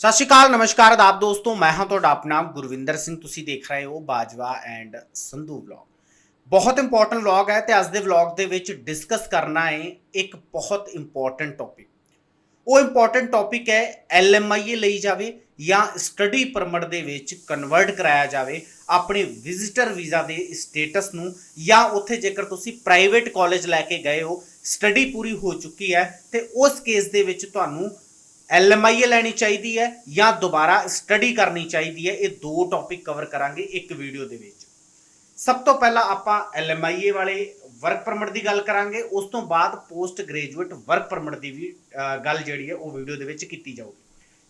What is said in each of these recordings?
ਸਤਿ ਸ਼੍ਰੀ ਅਕਾਲ, ਨਮਸਕਾਰ ਆਦਾਬ ਦੋਸਤੋ, ਮੈਂ ਹਾਂ ਤੁਹਾਡਾ ਆਪਣਾ ਗੁਰਵਿੰਦਰ ਸਿੰਘ, ਤੁਸੀਂ ਦੇਖ ਰਹੇ ਹੋ ਬਾਜਵਾ ਐਂਡ ਸੰਧੂ ਵਲੌਗ ਬਹੁਤ ਇੰਪੋਰਟੈਂਟ ਵਲੌਗ ਹੈ ਤੇ ਅੱਜ ਦੇ ਵਲੌਗ ਦੇ ਵਿੱਚ ਡਿਸਕਸ ਕਰਨਾ ਹੈ ਇੱਕ ਬਹੁਤ ਇੰਪੋਰਟੈਂਟ ਟੌਪਿਕ ਉਹ ਇੰਪੋਰਟੈਂਟ ਟੌਪਿਕ ਹੈ ਐਲਐਮਆਈਏ ਲਈ ਜਾਵੇ ਜਾਂ ਸਟੱਡੀ ਪਰਮਿਟ ਦੇ ਵਿੱਚ ਕਨਵਰਟ ਕਰਾਇਆ ਜਾਵੇ ਆਪਣੇ ਵਿਜ਼ਿਟਰ ਵੀਜ਼ਾ ਦੇ ਸਟੇਟਸ ਨੂੰ ਜਾਂ ਉੱਥੇ ਜੇਕਰ ਤੁਸੀਂ ਪ੍ਰਾਈਵੇਟ ਕਾਲਜ ਲੈ ਕੇ ਗਏ ਹੋ ਸਟੱਡੀ ਪੂਰੀ ਹੋ ਚੁੱਕੀ ਹੈ ਤੇ ਉਸ ਕੇਸ ਦੇ ਵਿੱਚ ਤੁਹਾਨੂੰ ਐਲਐਮਆਈਏ ਲੈਣੀ ਚਾਹੀਦੀ ਹੈ ਜਾਂ ਦੁਬਾਰਾ ਸਟੱਡੀ ਕਰਨੀ ਚਾਹੀਦੀ ਹੈ? ਇਹ ਦੋ ਟੌਪਿਕ ਕਵਰ ਕਰਾਂਗੇ ਇੱਕ ਵੀਡੀਓ ਦੇ ਵਿੱਚ। ਸਭ ਤੋਂ ਪਹਿਲਾਂ ਆਪਾਂ ਐਲਐਮਆਈਏ ਵਾਲੇ ਵਰਕ ਪਰਮਿਟ ਦੀ ਗੱਲ ਕਰਾਂਗੇ। ਉਸ ਤੋਂ ਬਾਅਦ ਪੋਸਟ ਗ੍ਰੈਜੂਏਟ ਵਰਕ ਪਰਮਿਟ ਦੀ ਵੀ ਗੱਲ ਜਿਹੜੀ ਹੈ ਉਹ ਵੀਡੀਓ ਦੇ ਵਿੱਚ ਕੀਤੀ ਜਾਊਗੀ।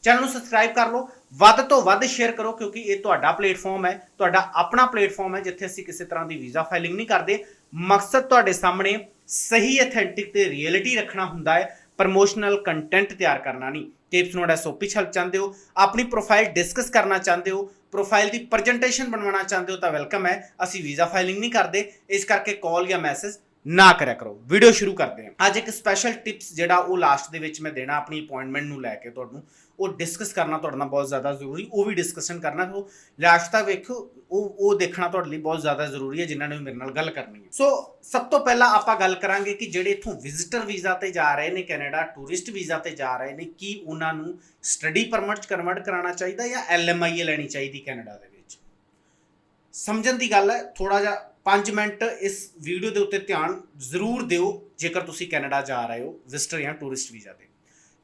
ਚੈਨਲ ਨੂੰ ਸਬਸਕ੍ਰਾਈਬ ਕਰ ਲਓ। ਵੱਧ ਤੋਂ ਵੱਧ ਸ਼ੇਅਰ ਕਰੋ ਕਿਉਂਕਿ ਇਹ ਤੁਹਾਡਾ ਪਲੇਟਫਾਰਮ ਹੈ। ਤੁਹਾਡਾ ਆਪਣਾ ਪਲੇਟਫਾਰਮ ਹੈ ਜਿੱਥੇ ਅਸੀਂ ਕਿਸੇ ਤਰ੍ਹਾਂ ਦੀ ਵੀਜ਼ਾ ਫਾਈਲਿੰਗ ਨਹੀਂ ਕਰਦੇ। ਮਕਸਦ ਤੁਹਾਡੇ ਸਾਹਮਣੇ ਸਹੀ ਅਥੈਂਟਿਕ ਤੇ ਰਿਐਲਿਟੀ ਰੱਖਣਾ ਹੁੰਦਾ ਹੈ। ਪ੍ਰਮੋਸ਼ਨਲ ਕੰਟੈਂਟ ਤਿਆਰ ਕਰਨਾ ਨਹੀਂ। ਟਿਪਸ ਨੋਟ ਐਸਓਪੀ ਛਲ ਚਾਹੁੰਦੇ ਹੋ, ਆਪਣੀ ਪ੍ਰੋਫਾਈਲ ਡਿਸਕਸ ਕਰਨਾ ਚਾਹੁੰਦੇ ਹੋ ਪ੍ਰੋਫਾਈਲ ਦੀ ਪ੍ਰੈਜੈਂਟੇਸ਼ਨ ਬਣਵਾਉਣਾ ਚਾਹੁੰਦੇ ਹੋ ਤਾਂ ਵੈਲਕਮ ਹੈ। ਅਸੀਂ ਵੀਜ਼ਾ ਫਾਈਲਿੰਗ ਨਹੀਂ ਕਰਦੇ, ਇਸ ਕਰਕੇ ਕਾਲ ਜਾਂ ਮੈਸੇਜ ਨਾ ਕਰਿਆ ਕਰੋ। ਵੀਡੀਓ ਸ਼ੁਰੂ ਕਰਦੇ ਹਾਂ। ਅੱਜ ਇੱਕ ਸਪੈਸ਼ਲ ਟਿਪਸ ਜਿਹੜਾ ਉਹ ਲਾਸਟ ਦੇ ਵਿੱਚ ਮੈਂ ਦੇਣਾ, ਆਪਣੀ ਅਪਾਇੰਟਮੈਂਟ ਨੂੰ ਲੈ ਕੇ ਤੁਹਾਨੂੰ। ਉਹ ਡਿਸਕਸ ਕਰਨਾ ਤੁਹਾਡੇ ਨਾਲ ਬਹੁਤ ਜ਼ਿਆਦਾ ਜ਼ਰੂਰੀ, ਉਹ ਵੀ ਡਿਸਕਸ਼ਨ ਕਰਨਾ ਸੋ ਲਿਆਸ਼ਤਾ ਵੇਖੋ, ਉਹ ਉਹ ਦੇਖਣਾ ਤੁਹਾਡੇ ਲਈ ਬਹੁਤ ਜ਼ਿਆਦਾ ਜ਼ਰੂਰੀ ਹੈ, ਜਿਨ੍ਹਾਂ ਨੇ ਮੇਰੇ ਨਾਲ ਗੱਲ ਕਰਨੀ ਹੈ। ਸੋ ਸਭ ਤੋਂ ਪਹਿਲਾਂ ਆਪਾਂ ਗੱਲ ਕਰਾਂਗੇ ਕਿ ਜਿਹੜੇ ਇਥੋਂ ਵਿਜ਼ਿਟਰ ਵੀਜ਼ਾ ਤੇ ਜਾ ਰਹੇ ਨੇ ਕੈਨੇਡਾ ਟੂਰਿਸਟ ਵੀਜ਼ਾ ਤੇ ਜਾ ਰਹੇ ਨੇ, ਕੀ ਉਹਨਾਂ ਨੂੰ ਸਟੱਡੀ ਪਰਮਿਟ ਚ ਕਨਵਰਟ ਕਰਾਉਣਾ ਚਾਹੀਦਾ ਜਾਂ ਐਲਐਮਆਈਏ ਲੈਣੀ ਚਾਹੀਦੀ ਕੈਨੇਡਾ ਦੇ ਵਿੱਚ? ਸਮਝਣ ਦੀ ਗੱਲ ਹੈ ਥੋੜਾ ਜਿਹਾ 5 ਮਿੰਟ ਇਸ ਵੀਡੀਓ ਦੇ ਉੱਤੇ ਧਿਆਨ ਜ਼ਰੂਰ ਦਿਓ, ਜੇਕਰ ਤੁਸੀਂ ਕੈਨੇਡਾ ਜਾ ਰਹੇ ਹੋ ਵਿਜ਼ਟਰ ਜਾਂ ਟੂਰਿਸਟ ਵੀਜ਼ਾ ਤੇ।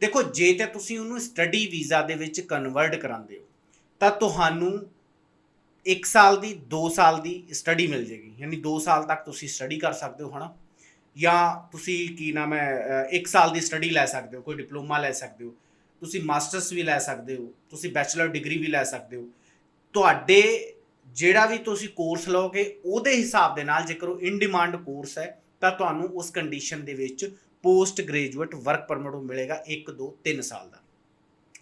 ਦੇਖੋ, ਜੇ ਤੇ ਤੁਸੀਂ ਉਹਨੂੰ ਸਟੱਡੀ ਵੀਜ਼ਾ ਦੇ ਵਿੱਚ ਕਨਵਰਟ ਕਰਾਉਂਦੇ ਹੋ, ਤਾਂ ਤੁਹਾਨੂੰ 1 ਸਾਲ ਦੀ 2 ਸਾਲ ਦੀ ਸਟੱਡੀ ਮਿਲ ਜੇਗੀ ਯਾਨੀ 2 ਸਾਲ ਤੱਕ ਤੁਸੀਂ ਸਟੱਡੀ ਕਰ ਸਕਦੇ ਹੋ, ਹਨਾ? ਜਾਂ ਤੁਸੀਂ ਕੀ ਨਾਮ ਹੈ 1 ਸਾਲ ਦੀ ਸਟੱਡੀ ਲੈ ਸਕਦੇ ਹੋ, ਕੋਈ ਡਿਪਲੋਮਾ ਲੈ ਸਕਦੇ ਹੋ। ਤੁਸੀਂ ਮਾਸਟਰਸ ਵੀ ਲੈ ਸਕਦੇ ਹੋ, ਤੁਸੀਂ ਬੈਚਲਰ ਡਿਗਰੀ ਵੀ ਲੈ ਸਕਦੇ ਹੋ। ਤੁਹਾਡੇ ਜਿਹੜਾ ਵੀ ਤੁਸੀਂ ਕੋਰਸ ਲਓਗੇ, ਉਹਦੇ ਹਿਸਾਬ ਦੇ ਨਾਲ ਜੇਕਰ ਉਹ ਇਨ ਡਿਮਾਂਡ ਕੋਰਸ ਹੈ, ਤਾਂ ਤੁਹਾਨੂੰ ਉਸ ਕੰਡੀਸ਼ਨ ਦੇ ਵਿੱਚ ਪੋਸਟ ਗ੍ਰੈਜੂਏਟ ਵਰਕ ਪਰਮਿਟ ਮਿਲੇਗਾ 1 2 3 ਸਾਲ ਦਾ।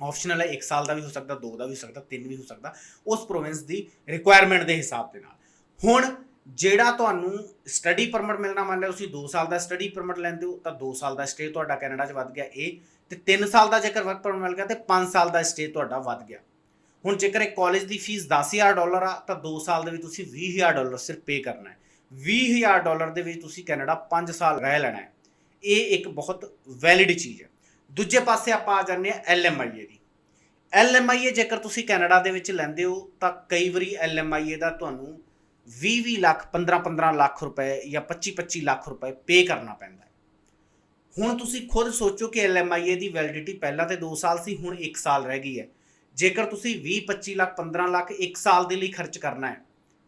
ਆਪਸ਼ਨਲ ਹੈ 1 ਸਾਲ ਦਾ ਵੀ ਹੋ ਸਕਦਾ 2 ਦਾ ਵੀ ਹੋ ਸਕਦਾ 3 ਵੀ ਹੋ ਸਕਦਾ, ਉਸ ਪ੍ਰੋਵਿੰਸ ਦੀ ਰਿਕੁਆਇਰਮੈਂਟ ਦੇ ਹਿਸਾਬ ਦੇ ਨਾਲ। ਹੁਣ ਜਿਹੜਾ ਤੁਹਾਨੂੰ ਸਟੱਡੀ ਪਰਮਿਟ ਮਿਲਣਾ ਮੰਨ ਲਓ ਤੁਸੀਂ 2 ਸਾਲ ਦਾ ਸਟੱਡੀ ਪਰਮਿਟ ਲੈਂਦੇ ਹੋ, ਤਾਂ 2 ਸਾਲ ਦਾ ਸਟੇ ਤੁਹਾਡਾ ਕੈਨੇਡਾ 'ਚ ਵੱਧ ਗਿਆ ਇਹ ਤੇ 3 ਸਾਲ ਦਾ ਜੇਕਰ ਵਰਕ ਪਰਮਿਟ ਮਿਲ ਗਿਆ, ਤੇ 5 ਸਾਲ ਦਾ ਸਟੇ ਤੁਹਾਡਾ ਵੱਧ ਗਿਆ। ਹੁਣ ਜੇਕਰ ਇੱਕ ਕਾਲਜ ਦੀ ਫੀਸ 10000 ਡਾਲਰ ਆ, ਤਾਂ 2 ਸਾਲ ਦੇ ਵਿੱਚ ਤੁਸੀਂ 20000 ਡਾਲਰ ਸਿਰਫ ਪੇ ਕਰਨਾ ਹੈ। 20000 ਡਾਲਰ ਦੇ ਵਿੱਚ ਤੁਸੀਂ ਕੈਨੇਡਾ 5 ਸਾਲ ਰਹਿ ਲੈਣਾ ਹੈ। ਇਹ ਇੱਕ ਬਹੁਤ ਵੈਲਿਡ ਚੀਜ਼ ਹੈ। ਦੂਜੇ ਪਾਸੇ ਆਪਾਂ ਆ ਜਾਂਦੇ ਆ ਐਲਐਮਆਈਏ ਦੀ। ਐਲਐਮਆਈਏ ਜੇਕਰ ਤੁਸੀਂ ਕੈਨੇਡਾ ਦੇ ਵਿੱਚ ਲੈਂਦੇ ਹੋ, ਤਾਂ ਕਈ ਵਾਰੀ ਐਲਐਮਆਈਏ ਦਾ ਤੁਹਾਨੂੰ 20-20 ਲੱਖ 15-15 ਲੱਖ ਰੁਪਏ ਜਾਂ 25-25 ਲੱਖ ਰੁਪਏ ਪੇ ਕਰਨਾ ਪੈਂਦਾ ਹੈ। ਹੁਣ ਤੁਸੀਂ ਖੁਦ ਸੋਚੋ ਕਿ ਐਲਐਮਆਈਏ ਦੀ ਵੈਲਿਡਿਟੀ ਪਹਿਲਾਂ ਤੇ 2 ਸਾਲ ਸੀ, ਹੁਣ 1 ਸਾਲ ਰਹਿ ਗਈ ਹੈ। ਜੇਕਰ ਤੁਸੀਂ 20-25 ਲੱਖ 15 ਲੱਖ 1 ਸਾਲ ਦੇ ਲਈ ਖਰਚ ਕਰਨਾ ਹੈ,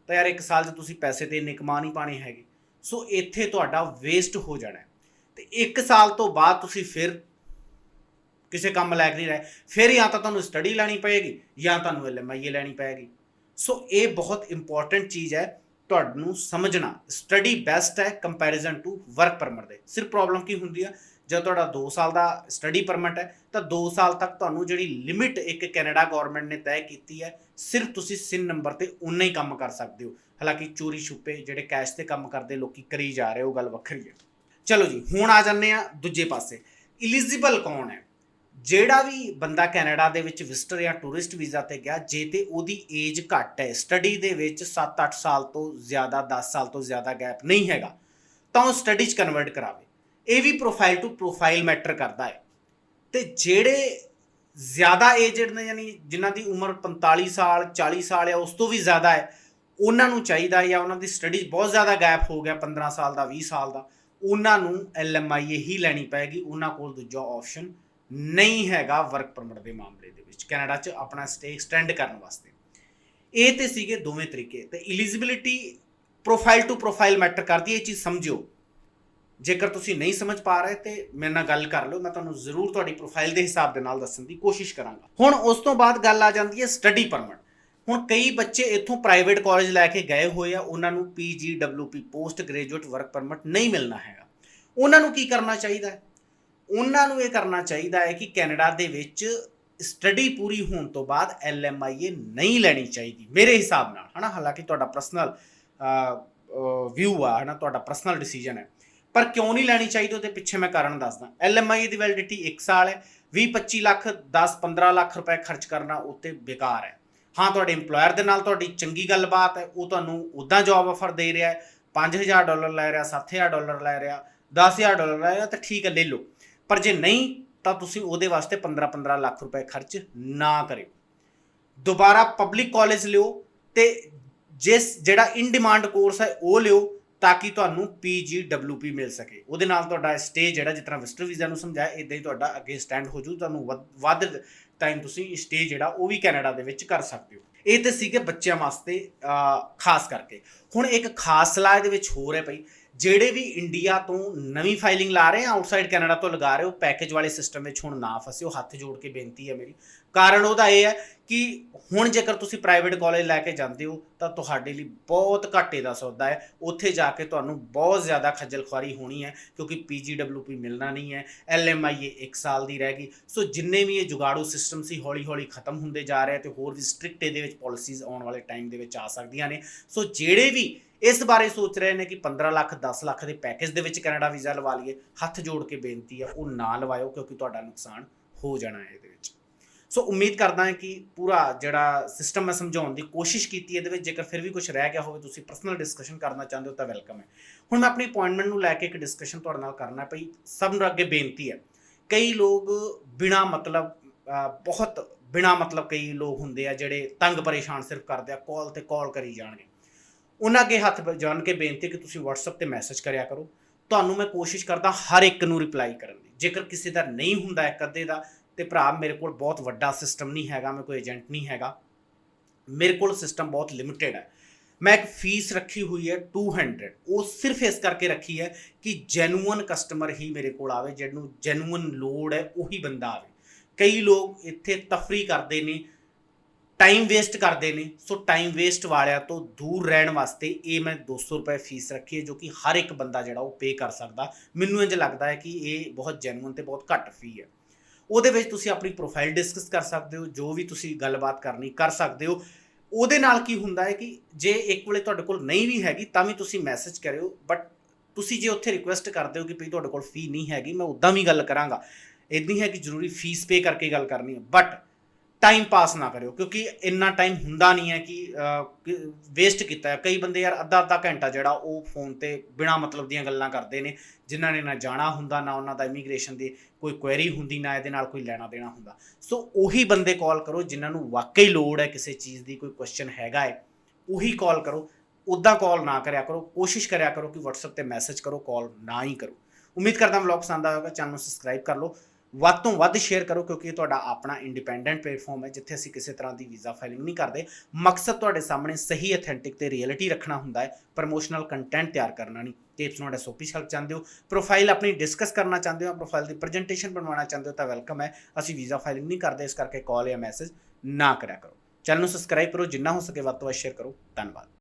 ਤਾਂ ਯਾਰ 1 ਸਾਲ 'ਚ ਤੁਸੀਂ ਪੈਸੇ ਤੇ ਇੰਨੇ ਕਮਾ ਨਹੀਂ ਪਾਣੇ ਹੈਗੇ। ਸੋ ਇੱਥੇ ਤੁਹਾਡਾ ਵੇਸਟ ਹੋ ਜਾਣਾ ਤੇ 1 ਸਾਲ ਤੋਂ ਬਾਅਦ ਤੁਸੀਂ ਫਿਰ ਕਿਸੇ ਕੰਮ ਲਾਇਕ ਨਹੀਂ ਰਹੇ। ਫਿਰ ਜਾਂ ਤਾਂ ਤੁਹਾਨੂੰ ਸਟੱਡੀ ਲੈਣੀ ਪਏਗੀ ਜਾਂ ਤੁਹਾਨੂੰ ਐਲਐਮਆਈਏ ਲੈਣੀ ਪਏਗੀ। ਸੋ ਇਹ ਬਹੁਤ ਇੰਪੋਰਟੈਂਟ ਚੀਜ਼ ਹੈ ਤੁਹਾਨੂੰ ਸਮਝਣਾ। ਸਟੱਡੀ ਬੈਸਟ ਹੈ ਕੰਪੈਰੀਜ਼ਨ ਟੂ ਵਰਕ ਪਰਮਿਟ ਦੇ। ਸਿਰਫ ਪ੍ਰੋਬਲਮ ਕੀ ਹੁੰਦੀ ਆ? ਜਦ ਤੁਹਾਡਾ 2 ਸਾਲ ਦਾ ਸਟੱਡੀ ਪਰਮਿਟ ਹੈ, ਤਾਂ 2 ਸਾਲ ਤੱਕ ਤੁਹਾਨੂੰ ਜਿਹੜੀ ਲਿਮਿਟ ਇੱਕ ਕੈਨੇਡਾ ਗਵਰਨਮੈਂਟ ਨੇ ਤੈਅ ਕੀਤੀ ਹੈ, ਸਿਰਫ ਤੁਸੀਂ ਸਿਨ ਨੰਬਰ ਤੇ ਉਨਾ ਹੀ ਕੰਮ ਕਰ ਸਕਦੇ ਹੋ। ਹਾਲਾਂਕਿ ਚੋਰੀ ਛੁਪੇ ਜਿਹੜੇ ਕੈਸ਼ ਤੇ ਕੰਮ ਕਰਦੇ, ਲੋਕੀ ਕਰੀ ਜਾ ਰਹੇ, ਉਹ ਗੱਲ ਵੱਖਰੀ ਹੈ। ਚਲੋ ਜੀ, ਹੁਣ ਆ ਜਾਂਦੇ ਆ ਦੂਜੇ ਪਾਸੇ। ਇਲੀਜੀਬਲ ਕੌਣ ਹੈ? ਜਿਹੜਾ ਵੀ ਬੰਦਾ ਕੈਨੇਡਾ ਦੇ ਵਿੱਚ ਵਿਜ਼ਟਰ ਜਾਂ ਟੂਰਿਸਟ ਵੀਜ਼ਾ ਤੇ ਗਿਆ, ਜੇ ਤੇ ਉਹਦੀ ਏਜ ਘੱਟ ਹੈ ਸਟੱਡੀ ਦੇ ਵਿੱਚ 7-8 ਸਾਲ ਤੋਂ ਜ਼ਿਆਦਾ 10 ਸਾਲ ਤੋਂ ਜ਼ਿਆਦਾ ਗੈਪ ਨਹੀਂ ਹੈਗਾ, ਤਾਂ ਉਹ ਸਟੱਡੀ 'ਚ ਕਨਵਰਟ ਕਰਾਵੇ। ਇਹ ਵੀ ਪ੍ਰੋਫਾਈਲ ਟੂ ਪ੍ਰੋਫਾਈਲ ਮੈਟਰ ਕਰਦਾ ਹੈ। ਤੇ ਜਿਹੜੇ ਜ਼ਿਆਦਾ ਏਜਡ ਨੇ, ਯਾਨੀ ਜਿਨ੍ਹਾਂ ਦੀ ਉਮਰ 45 ਸਾਲ 40 ਸਾਲ ਜਾਂ ਉਸ ਤੋਂ ਵੀ ਜ਼ਿਆਦਾ ਹੈ, ਉਹਨਾਂ ਨੂੰ ਚਾਹੀਦਾ ਜਾਂ ਉਹਨਾਂ ਦੀ ਸਟੱਡੀ 'ਚ ਬਹੁਤ ਜ਼ਿਆਦਾ ਗੈਪ ਹੋ ਗਿਆ 15 ਸਾਲ ਦਾ 20 ਸਾਲ ਦਾ। ਉਹਨਾਂ ਨੂੰ ਐਲਐਮਆਈਏ ਹੀ ਲੈਣੀ ਪੈਗੀ ਉਹਨਾਂ ਕੋਲ ਦੂਜਾ ਆਪਸ਼ਨ ਨਹੀਂ ਹੈਗਾ ਵਰਕ ਪਰਮਿਟ ਦੇ ਮਾਮਲੇ ਦੇ ਵਿੱਚ, ਕੈਨੇਡਾ 'ਚ ਆਪਣਾ ਸਟੇ ਐਕਸਟੈਂਡ ਕਰਨ ਵਾਸਤੇ। ਇਹ ਤੇ ਸੀਗੇ ਦੋਵੇਂ ਤਰੀਕੇ, ਤੇ eligibility profile to profile matter ਕਰਦੀ ਹੈ, ਇਹ ਚੀਜ਼ ਸਮਝਿਓ। ਜੇਕਰ ਤੁਸੀਂ ਨਹੀਂ ਸਮਝ ਪਾ ਰਹੇ ਤੇ ਮੇਰੇ ਨਾਲ ਗੱਲ ਕਰ ਲਓ, ਮੈਂ ਤੁਹਾਨੂੰ ਜ਼ਰੂਰ ਤੁਹਾਡੀ ਪ੍ਰੋਫਾਈਲ ਦੇ ਹਿਸਾਬ ਦੇ ਨਾਲ ਦੱਸਣ ਦੀ ਕੋਸ਼ਿਸ਼ ਕਰਾਂਗਾ। ਹੁਣ ਉਸ ਤੋਂ ਬਾਅਦ ਗੱਲ ਆ ਜਾਂਦੀ ਹੈ ਸਟੱਡੀ ਪਰਮਿਟ ਹੁਣ ਕਈ ਬੱਚੇ ਇੱਥੋਂ ਪ੍ਰਾਈਵੇਟ ਕਾਲਜ ਲੈ ਕੇ ਗਏ ਹੋਏ ਆ, ਉਹਨਾਂ ਨੂੰ PGWP post graduate work permit ਨਹੀਂ ਮਿਲਣਾ ਹੈਗਾ। ਉਹਨਾਂ ਨੂੰ ਕੀ ਕਰਨਾ ਚਾਹੀਦਾ ਹੈ? ਉਹਨਾਂ ਨੂੰ ਇਹ ਕਰਨਾ ਚਾਹੀਦਾ ਹੈ ਕਿ ਕੈਨੇਡਾ ਦੇ ਵਿੱਚ ਸਟੱਡੀ ਪੂਰੀ ਹੋਣ ਤੋਂ ਬਾਅਦ ਐਲਐਮਆਈਏ ਨਹੀਂ ਲੈਣੀ ਚਾਹੀਦੀ, ਮੇਰੇ ਹਿਸਾਬ ਨਾਲ। ਹਨਾ, ਹਾਲਾਂਕਿ ਤੁਹਾਡਾ ਪਰਸਨਲ ਵਿਊ ਆ, ਹਨਾ, ਤੁਹਾਡਾ ਪਰਸਨਲ ਡਿਸੀਜਨ ਹੈ। ਪਰ ਕਿਉਂ ਨਹੀਂ ਲੈਣੀ ਚਾਹੀਦੀ ਉਹਦੇ ਪਿੱਛੇ ਮੈਂ ਕਾਰਨ ਦੱਸਦਾ। ਐਲਐਮਆਈਏ ਦੀ ਵੈਲਿਡਿਟੀ 1 ਸਾਲ ਹੈ 20 25 ਲੱਖ 10 15 ਲੱਖ ਰੁਪਏ ਖਰਚ ਕਰਨਾ ਉੱਤੇ ਬੇਕਾਰ ਹੈ। ਹਾਂ, ਤੁਹਾਡੇ EMPLOYER ਦੇ ਨਾਲ ਤੁਹਾਡੀ ਚੰਗੀ ਗੱਲਬਾਤ ਹੈ, ਉਹ ਤੁਹਾਨੂੰ ਉਦਾਂ ਜੌਬ ਆਫਰ ਦੇ ਰਿਹਾ ਹੈ 5000 ਡਾਲਰ ਲੈ ਰਿਹਾ 7000 ਡਾਲਰ ਲੈ ਰਿਹਾ 10000 ਡਾਲਰ ਲੈ ਰਿਹਾ, ਤਾਂ ਠੀਕ ਹੈ, ਲੈ ਲਓ। ਪਰ ਜੇ ਨਹੀਂ, ਤਾਂ ਤੁਸੀਂ ਉਹਦੇ ਵਾਸਤੇ 15 15 ਲੱਖ ਰੁਪਏ ਖਰਚ ਨਾ ਕਰਿਓ। ਦੁਬਾਰਾ ਪਬਲਿਕ ਕਾਲਜ ਲਿਓ ਤੇ ਜਿਸ ਜਿਹੜਾ ਇਨ ਡਿਮਾਂਡ ਕੋਰਸ ਹੈ, ਉਹ ਲਿਓ। ਤਾਂ ਕਿ ਤੁਹਾਨੂੰ PGWP ਮਿਲ ਸਕੇ। ਉਹਦੇ ਨਾਲ ਤੁਹਾਡਾ ਸਟੇ ਜਿਹੜਾ, ਜਿਸ ਤਰ੍ਹਾਂ ਵਿਜ਼ਟਰ ਵੀਜ਼ਾ ਨੂੰ ਸਮਝਾਇਆ ਇਦਾਂ ਹੀ ਤੁਹਾਡਾ ਅੱਗੇ ਸਟੈਂਡ ਹੋ ਜੂ। ਤੁਹਾਨੂੰ ਵੱਧ- ਵੱਧ ਟਾਈਮ ਤੁਸੀਂ ਸਟੇ ਜਿਹੜਾ, ਉਹ ਵੀ ਕੈਨੇਡਾ ਦੇ ਵਿੱਚ ਕਰ ਸਕਦੇ ਹੋ। ਇਹ ਤੇ ਸੀਗੇ ਬੱਚਿਆਂ ਵਾਸਤੇ ਖਾਸ ਕਰਕੇ। ਹੁਣ ਇੱਕ ਖਾਸ ਸਲਾਹ ਇਹਦੇ ਵਿੱਚ ਹੋਰ ਹੈ ਭਾਈ। ਜਿਹੜੇ ਵੀ ਇੰਡੀਆ ਤੋਂ ਨਵੀਂ ਫਾਈਲਿੰਗ ਲਾ ਰਹੇ ਆ ਆਊਟਸਾਈਡ ਕੈਨੇਡਾ ਤੋਂ ਲਗਾ ਰਹੇ ਹੋ ਪੈਕੇਜ ਵਾਲੇ ਸਿਸਟਮ ਵਿੱਚ ਹੁਣ ਨਾ ਫਸਿਓ ਹੱਥ ਜੋੜ ਕੇ ਬੇਨਤੀ ਹੈ ਮੇਰੀ। ਕਾਰਨ ਉਹਦਾ ਇਹ ਹੈ ਕਿ ਹੁਣ ਜੇਕਰ ਤੁਸੀਂ ਪ੍ਰਾਈਵੇਟ ਕਾਲਜ ਲੈ ਕੇ ਜਾਂਦੇ ਹੋ, ਤਾਂ ਤੁਹਾਡੇ ਲਈ ਬਹੁਤ ਘਾਟੇ ਦਾ ਸੌਦਾ ਹੈ। ਉੱਥੇ ਜਾ ਕੇ ਤੁਹਾਨੂੰ ਬਹੁਤ ਜ਼ਿਆਦਾ ਖੱਜਲ ਖੁਆਰੀ ਹੋਣੀ ਹੈ, ਕਿਉਂਕਿ PGWP ਮਿਲਣਾ ਨਹੀਂ ਹੈ LMIA 1 ਸਾਲ ਦੀ ਰਹਿ ਗਈ। ਸੋ ਜਿੰਨੇ ਵੀ ਇਹ ਜੁਗਾੜੂ ਸਿਸਟਮ ਸੀ ਹੌਲੀ ਹੌਲੀ ਖਤਮ ਹੁੰਦੇ ਜਾ ਰਹੇ ਤੇ ਹੋਰ ਵੀ ਸਟ੍ਰਿਕਟ ਇਹਦੇ ਵਿੱਚ ਪਾਲਿਸੀਜ਼ ਆਉਣ ਵਾਲੇ ਟਾਈਮ ਦੇ ਵਿੱਚ ਆ ਸਕਦੀਆਂ ਨੇ। ਸੋ ਜਿਹੜੇ ਵੀ ਇਸ ਬਾਰੇ ਸੋਚ ਰਹੇ ਨੇ ਕਿ 15 ਲੱਖ 10 ਲੱਖ ਦੇ ਪੈਕੇਜ ਦੇ ਵਿੱਚ ਕੈਨੇਡਾ ਵੀਜ਼ਾ ਲਵਾ ਲਈਏ। ਹੱਥ ਜੋੜ ਕੇ ਬੇਨਤੀ ਆ, ਉਹ ਨਾ ਲਵਾਇਓ ਕਿਉਂਕਿ ਤੁਹਾਡਾ ਨੁਕਸਾਨ ਹੋ ਜਾਣਾ ਹੈ ਇਹਦੇ ਵਿੱਚ। ਸੋ ਉਮੀਦ ਕਰਦਾ ਹਾਂ ਕਿ ਪੂਰਾ ਜਿਹੜਾ ਸਿਸਟਮ ਮੈਂ ਸਮਝਾਉਣ ਦੀ ਕੋਸ਼ਿਸ਼ ਕੀਤੀ ਇਹਦੇ ਵਿੱਚ, ਜੇਕਰ ਫਿਰ ਵੀ ਕੁਝ ਰਹਿ ਗਿਆ ਹੋਵੇ, ਤੁਸੀਂ ਪਰਸਨਲ ਡਿਸਕਸ਼ਨ ਕਰਨਾ ਚਾਹੁੰਦੇ ਹੋ ਤਾਂ ਵੈਲਕਮ ਹੈ। ਹੁਣ ਮੈਂ ਆਪਣੀ ਅਪਾਇੰਟਮੈਂਟ ਨੂੰ ਲੈ ਕੇ ਇੱਕ ਡਿਸਕਸ਼ਨ ਤੁਹਾਡੇ ਨਾਲ ਕਰਨਾ ਹੈ ਸਭ ਨੂੰ ਅੱਗੇ ਬੇਨਤੀ ਹੈ। ਕਈ ਲੋਕ ਬਿਨਾ ਮਤਲਬ ਬਹੁਤ ਬਿਨਾ ਮਤਲਬ ਕਈ ਲੋਕ ਹੁੰਦੇ ਆ ਜਿਹੜੇ ਤੰਗ ਪਰੇਸ਼ਾਨ ਸਿਰਫ ਕਰਦੇ ਆ ਕਾਲ ਤੇ ਕਾਲ ਕਰੀ ਜਾਣਗੇ। ਉਹਨਾਂ ਅੱਗੇ ਹੱਥ ਜਾਣ ਕੇ ਬੇਨਤੀ ਹੈ ਕਿ ਤੁਸੀਂ WhatsApp ਤੇ ਮੈਸੇਜ ਕਰਿਆ ਕਰੋ। ਤੁਹਾਨੂੰ ਮੈਂ ਕੋਸ਼ਿਸ਼ ਕਰਦਾ ਹਰ ਇੱਕ ਨੂੰ ਰਿਪਲਾਈ ਕਰਨ ਦੀ। ਜੇਕਰ ਕਿਸੇ ਦਾ ਨਹੀਂ ਹੁੰਦਾ ਇੱਕ ਅੱਧੇ ਦਾ, ਤੇ ਭਰਾ ਮੇਰੇ ਕੋਲ ਬਹੁਤ ਵੱਡਾ ਸਿਸਟਮ ਨਹੀਂ ਹੈਗਾ, ਮੈਂ ਕੋਈ ਏਜੰਟ ਨਹੀਂ ਹੈਗਾ। ਮੇਰੇ ਕੋਲ ਸਿਸਟਮ ਬਹੁਤ ਲਿਮਿਟਿਡ ਹੈ। ਮੈਂ ਇੱਕ ਫੀਸ ਰੱਖੀ ਹੋਈ ਹੈ 200 ਉਹ ਸਿਰਫ ਇਸ ਕਰਕੇ ਰੱਖੀ ਹੈ ਕਿ ਜੈਨੂਅਨ ਕਸਟਮਰ ਹੀ ਮੇਰੇ ਕੋਲ ਆਵੇ, ਜਿਹਨੂੰ ਜੈਨੂਅਨ ਲੋੜ ਹੈ, ਉਹੀ ਬੰਦਾ ਆਵੇ। ਕਈ ਲੋਕ ਇੱਥੇ ਤਫਰੀ ਕਰਦੇ ਨੇ ਟਾਈਮ ਵੇਸਟ ਕਰਦੇ ਨੇ। ਸੋ ਟਾਈਮ ਵੇਸਟ ਵਾਲਿਆਂ ਤੋਂ ਦੂਰ ਰਹਿਣ ਵਾਸਤੇ ਇਹ ਮੈਂ 200 ਰੁਪਏ ਫੀਸ ਰੱਖੀ ਹੈ, ਜੋ ਕਿ ਹਰ ਇੱਕ ਬੰਦਾ ਜਿਹੜਾ ਉਹ ਪੇ ਕਰ ਸਕਦਾ। ਮੈਨੂੰ ਇੰਜ ਲੱਗਦਾ ਹੈ ਕਿ ਇਹ ਬਹੁਤ ਜੈਨੂਇਨ ਤੇ ਬਹੁਤ ਘੱਟ ਫੀ ਹੈ। ਉਹਦੇ ਵਿੱਚ ਤੁਸੀਂ ਆਪਣੀ ਪ੍ਰੋਫਾਈਲ ਡਿਸਕਸ ਕਰ ਸਕਦੇ ਹੋ, ਜੋ ਵੀ ਤੁਸੀਂ ਗੱਲਬਾਤ ਕਰਨੀ ਕਰ ਸਕਦੇ ਹੋ। ਉਹਦੇ ਨਾਲ ਕੀ ਹੁੰਦਾ ਹੈ ਕਿ ਜੇ ਇੱਕ ਵੇਲੇ ਤੁਹਾਡੇ ਕੋਲ ਨਹੀਂ ਵੀ ਹੈਗੀ, ਤਾਂ ਵੀ ਤੁਸੀਂ ਮੈਸੇਜ ਕਰਿਓ। ਬਟ ਤੁਸੀਂ ਜੇ ਉੱਥੇ ਰਿਕੁਐਸਟ ਕਰਦੇ ਹੋ ਕਿ ਭਈ ਤੁਹਾਡੇ ਕੋਲ ਫੀ ਨਹੀਂ ਹੈਗੀ, ਮੈਂ ਉਦਾਂ ਵੀ ਗੱਲ ਕਰਾਂਗਾ। ਇਦਾਂ ਹੈ ਕਿ ਜ਼ਰੂਰੀ ਫੀਸ ਪੇ ਕਰਕੇ ਗੱਲ ਕਰਨੀ ਹੈ। ਬਟ ਟਾਈਮ ਪਾਸ ਨਾ ਕਰਿਓ, ਕਿਉਂਕਿ ਇੰਨਾ ਟਾਈਮ ਹੁੰਦਾ ਨਹੀਂ ਹੈ ਕਿ ਵੇਸਟ ਕੀਤਾ ਹੈ। ਕਈ ਬੰਦੇ ਯਾਰ ਅੱਧਾ ਅੱਧਾ ਘੰਟਾ ਜਿਹੜਾ ਉਹ ਫੋਨ ਤੇ ਬਿਨਾ ਮਤਲਬ ਦੀਆਂ ਗੱਲਾਂ ਕਰਦੇ ਨੇ, ਜਿਨ੍ਹਾਂ ਨੇ ਨਾ ਜਾਣਾ ਹੁੰਦਾ, ਨਾ ਉਹਨਾਂ ਦਾ ਇਮੀਗ੍ਰੇਸ਼ਨ ਦੀ ਕੋਈ ਕੁਐਰੀ ਹੁੰਦੀ, ਨਾ ਇਹਦੇ ਨਾਲ ਕੋਈ ਲੈਣਾ ਦੇਣਾ ਹੁੰਦਾ। ਸੋ ਉਹੀ ਬੰਦੇ ਕਾਲ ਕਰੋ ਜਿਨ੍ਹਾਂ ਨੂੰ ਵਾਕਈ ਲੋੜ ਹੈ ਕਿਸੇ ਚੀਜ਼ ਦੀ ਕੋਈ ਕੁਐਸਚਨ ਹੈਗਾ ਹੈ, ਉਹੀ ਕਾਲ ਕਰੋ। ਉੱਦਾਂ ਕਾਲ ਨਾ ਕਰਿਆ ਕਰੋ, ਕੋਸ਼ਿਸ਼ ਕਰਿਆ ਕਰੋ ਕਿ WhatsApp ਤੇ ਮੈਸੇਜ ਕਰੋ ਕਾਲ ਨਾ ਹੀ ਕਰੋ। ਉਮੀਦ ਕਰਦਾ ਵਲੌਗ ਪਸੰਦ ਆਇਆ ਹੋਵੇਗਾ ਚੈਨਲ ਨੂੰ ਸਬਸਕ੍ਰਾਈਬ ਕਰ ਲਓ। ਵੱਧ ਤੋਂ ਵੱਧ ਸ਼ੇਅਰ ਕਰੋ ਕਿਉਂਕਿ ਇਹ ਤੁਹਾਡਾ ਆਪਣਾ ਇੰਡੀਪੈਂਡੈਂਟ ਪਲੇਟਫਾਰਮ ਹੈ, ਜਿੱਥੇ ਅਸੀਂ ਕਿਸੇ ਤਰ੍ਹਾਂ ਦੀ ਵੀਜ਼ਾ ਫਾਈਲਿੰਗ ਨਹੀਂ ਕਰਦੇ। ਮਕਸਦ ਤੁਹਾਡੇ ਸਾਹਮਣੇ ਸਹੀ ਅਥੈਂਟਿਕ ਤੇ ਰਿਐਲਿਟੀ ਰੱਖਣਾ ਹੁੰਦਾ ਹੈ ਪ੍ਰੋਮੋਸ਼ਨਲ ਕੰਟੈਂਟ ਤਿਆਰ ਕਰਨਾ ਨਹੀਂ। ਟਿਪਸ ਨੋਟ ਐਸਓਪੀ ਹੈਲਪ ਚਾਹੁੰਦੇ ਹੋ ਪ੍ਰੋਫਾਈਲ ਆਪਣੀ ਡਿਸਕਸ ਕਰਨਾ ਚਾਹੁੰਦੇ ਹੋ ਪ੍ਰੋਫਾਈਲ ਦੀ ਪ੍ਰੈਜੈਂਟੇਸ਼ਨ ਬਣਵਾਉਣਾ ਚਾਹੁੰਦੇ ਹੋ, ਤਾਂ ਵੈਲਕਮ ਹੈ। ਅਸੀਂ ਵੀਜ਼ਾ ਫਾਈਲਿੰਗ ਨਹੀਂ ਕਰਦੇ, ਇਸ ਕਰਕੇ ਕਾਲ ਜਾਂ ਮੈਸੇਜ ਨਾ ਕਰਿਆ ਕਰੋ। ਚੈਨਲ ਨੂੰ ਸਬਸਕ੍ਰਾਈਬ ਕਰੋ, ਜਿੰਨਾ ਹੋ ਸਕੇ ਵੱਧ ਤੋਂ ਵੱਧ ਸ਼ੇਅਰ ਕਰੋ। ਧੰਨਵਾਦ।